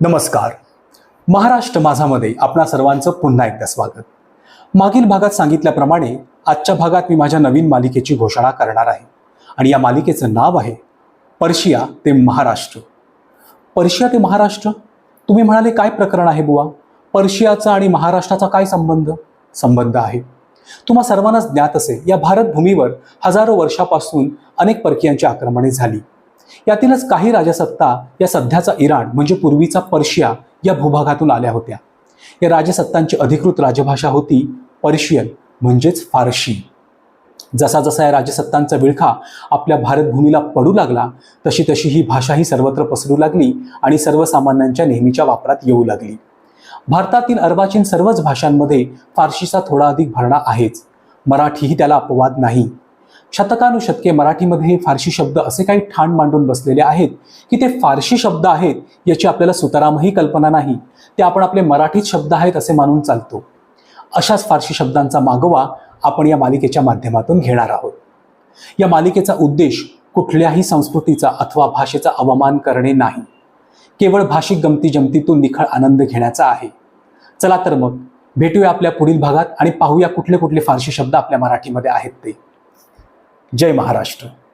नमस्कार. महाराष्ट्र माझामध्ये आपणा सर्वांचं पुन्हा एकदा स्वागत. मागील भागात सांगितल्याप्रमाणे आजच्या भागात मी माझ्या नवीन मालिकेची घोषणा करणार आहे. आणि या मालिकेचं नाव आहे पर्शिया ते महाराष्ट्र. पर्शिया ते महाराष्ट्र? तुम्ही म्हणाले काय प्रकरण आहे बुवा? पर्शियाचा आणि महाराष्ट्राचा काय संबंध? संबंध आहे. तुम्हा सर्वांनाच ज्ञात असेल या भारत भूमीवर हजारो वर्षापासून अनेक परकीयांची आक्रमणे झाली. यातीलच काही राजसत्ता या सध्याचा इराण म्हणजे पूर्वीचा पर्शिया या भूभागातून आल्या होत्या. या राजसत्तांची अधिकृत राजभाषा होती पर्शियन म्हणजेच फारशी जसा जसा या राजसत्तांचा विळखा आपल्या भारतभूमीला पडू लागला तशी तशी ही भाषाही सर्वत्र पसरू लागली आणि सर्वसामान्यांच्या नेहमीच्या वापरात येऊ लागली. भारतातील अर्वाचीन सर्वच भाषांमध्ये फारशीचा थोडा अधिक भरणा आहेच. मराठीही त्याला अपवाद नाही. शतकानुशतके मराठीमध्ये हे फारशी शब्द असे काही ठाण मांडून बसलेले आहेत की ते फारशी शब्द आहेत याची आपल्याला सुतारामही कल्पना नाही. ते आपण आपले मराठीत शब्द आहेत असे मानून चालतो. अशाच फारशी शब्दांचा मागोवा आपण या मालिकेच्या माध्यमातून घेणार आहोत. या मालिकेचा उद्देश कुठल्याही संस्कृतीचा अथवा भाषेचा अवमान करणे नाही. केवळ भाषिक गमती जमतीतून निखळ आनंद घेण्याचा आहे. चला तर मग भेटूया आपल्या पुढील भागात आणि पाहूया कुठले कुठले फारशी शब्द आपल्या मराठीमध्ये आहेत ते. जय महाराष्ट्र.